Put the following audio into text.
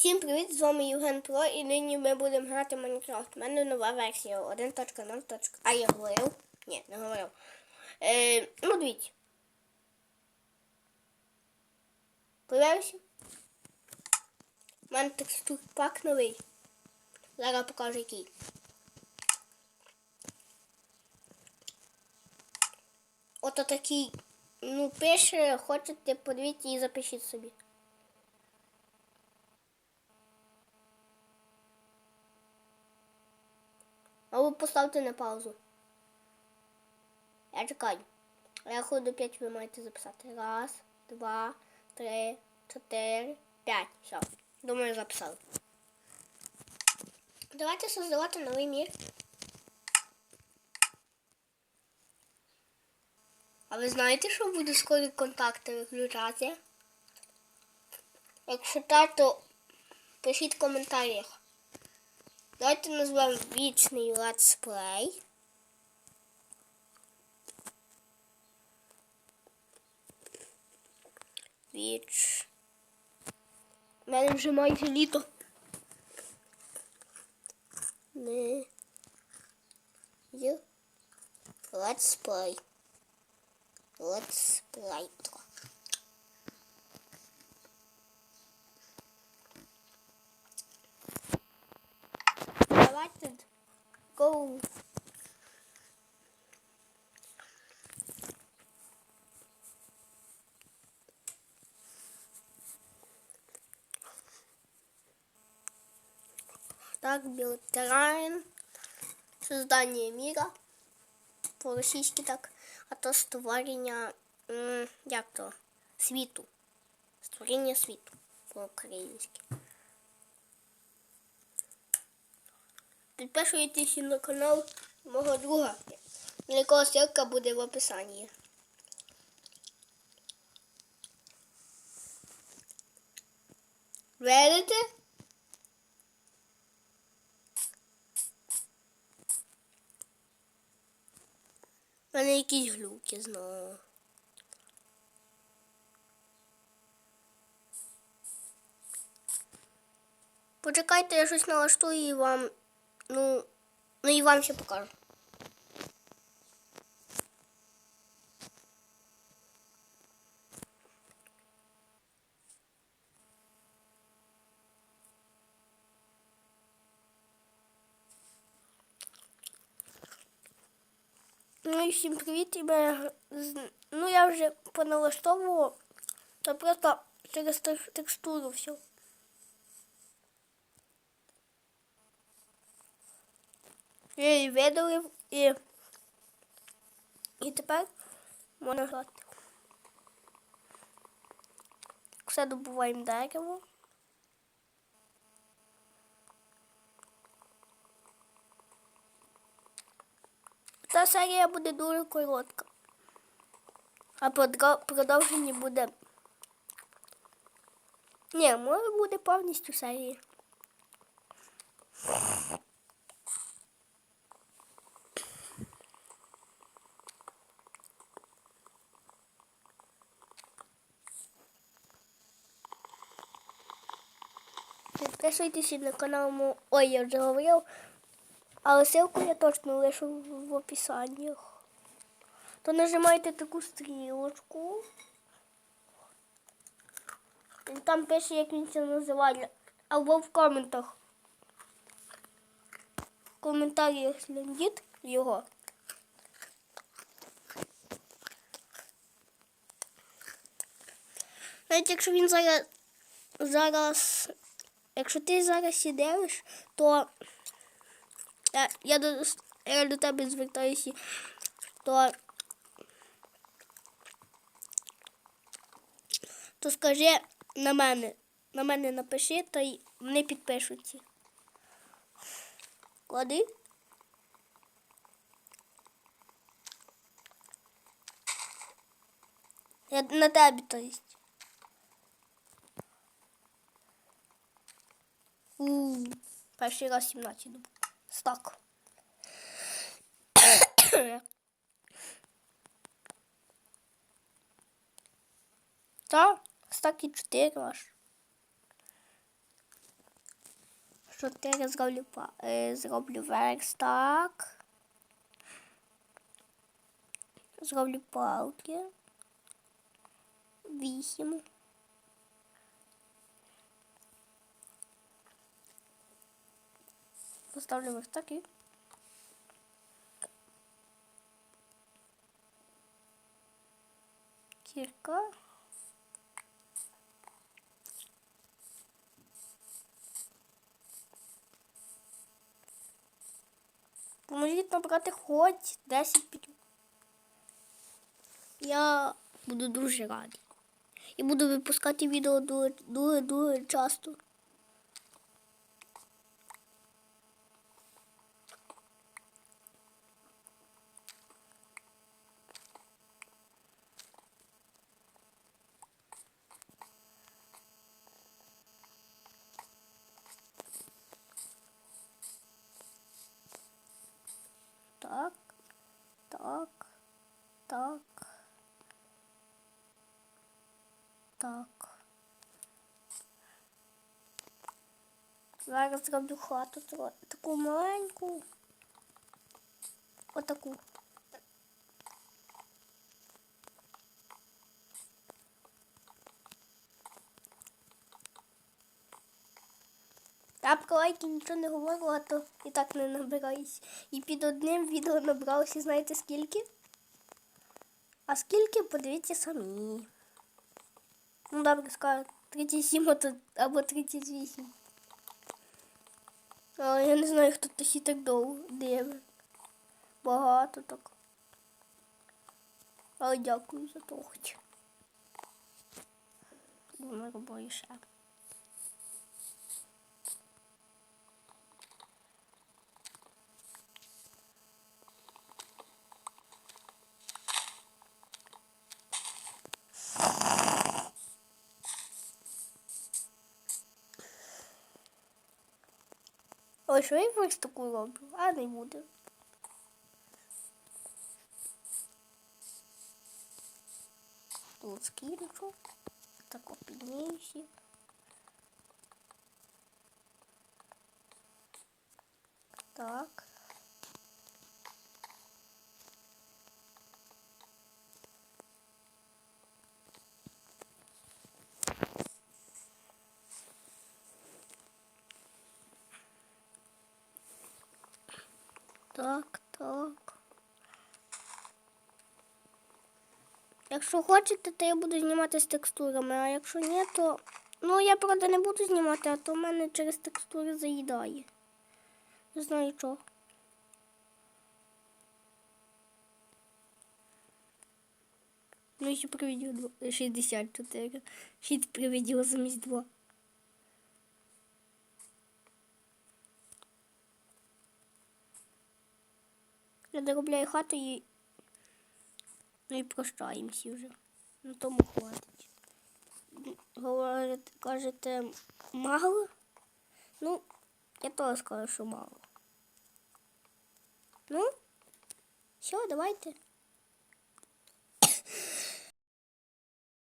Всім привіт! З вами Євген Про і нині ми будемо грати в Майнкрафт. У мене нова версія 1.0. А я говорив? Ні, не говорив. Е, ну, дивіться. Появився? У мене текстур пак новий. Зараз покажу який. Ото такий, ну, пише, хочете, подивіться і запишіть собі. Або поставте на паузу. Я чекаю. Я рахую до 5 ви маєте записати. Раз, два, три, чотири, п'ять. Все. Думаю, записали. Давайте создавати новий мір. А ви знаєте, що буде скоро контакти виключати? Якщо так, то пишіть в коментарях. Давайте назвемо вічний летсплей. Віч. У мене вже майже. Не. Є. Летсплей. Летсплей. Давайте go. Так, Білтерайн. Создание мира. По-російськи так. А то створення, м, як то, світу. Створення світу по-українськи. Підписуйтесь на канал мого друга. Якого ссылка буде в описанні. Верите? У мене якісь глюки знову. Почекайте, я щось налаштую і вам. Ну, ну і вам ще покажу. Ну і всім привіт, і ми, ну я вже поналаштовував, то просто через текстуру все. Її видалив і, і тепер можна грати. Все добуваємо дерево. Ця серія буде дуже коротка. А продовження буде. Ні, може буде повністю серія. Підписуйтесь на канал мой. Ой, я вже говорив. Але ссылку я точно лишу в описанні. То нажимайте таку стрілочку. Там пише, як він це називає. Або в коментах. В коментарях слідіть його. Навіть якщо він зараз зараз. Якщо ти зараз сидиш, то я, я, до, я до тебе звертаюся, то, то скажи на мене. На мене напиши, то й вони підпишуться. Клади. Я на тебе, то есть. Перший раз 17 добув. Стак. Та, стак і 4 аж. Чотири зроблю, па- е, зроблю верстак. Зроблю палки. Вісім. Поставлю верстак і кірка. Поможіть набрати хоч 10 під. Я буду дуже радий. І буду випускати відео дуже, дуже, дуже часто. Так, так, так, так. Зараз зроблю хату таку маленьку. Отаку. Я про лайки нічого не говорила, то і так не набираюсь. І під одним відео набралося, знаєте скільки? А скільки, подивіться самі. Ну, добре, скажу, 37 а то- або 38. Але я не знаю, хто то так довго дивить. Багато так. Але дякую за то хоч. Бо ми робили ще. Ой, що я ось таку роблю, а не буде. Тут скінчу. Так опіднююся. Так. Так, так. Якщо хочете, то я буду знімати з текстурами, а якщо ні, то. Ну, я правда не буду знімати, а то в мене через текстури заїдає. Не знаю чого. Ну, ще приведю 64. Ще приведю замість 2. Я доробляю хату і. Ну і прощаємося вже. На тому хватить. Говорите, кажете, мало? Ну, я теж скажу, що мало. Ну, все, давайте.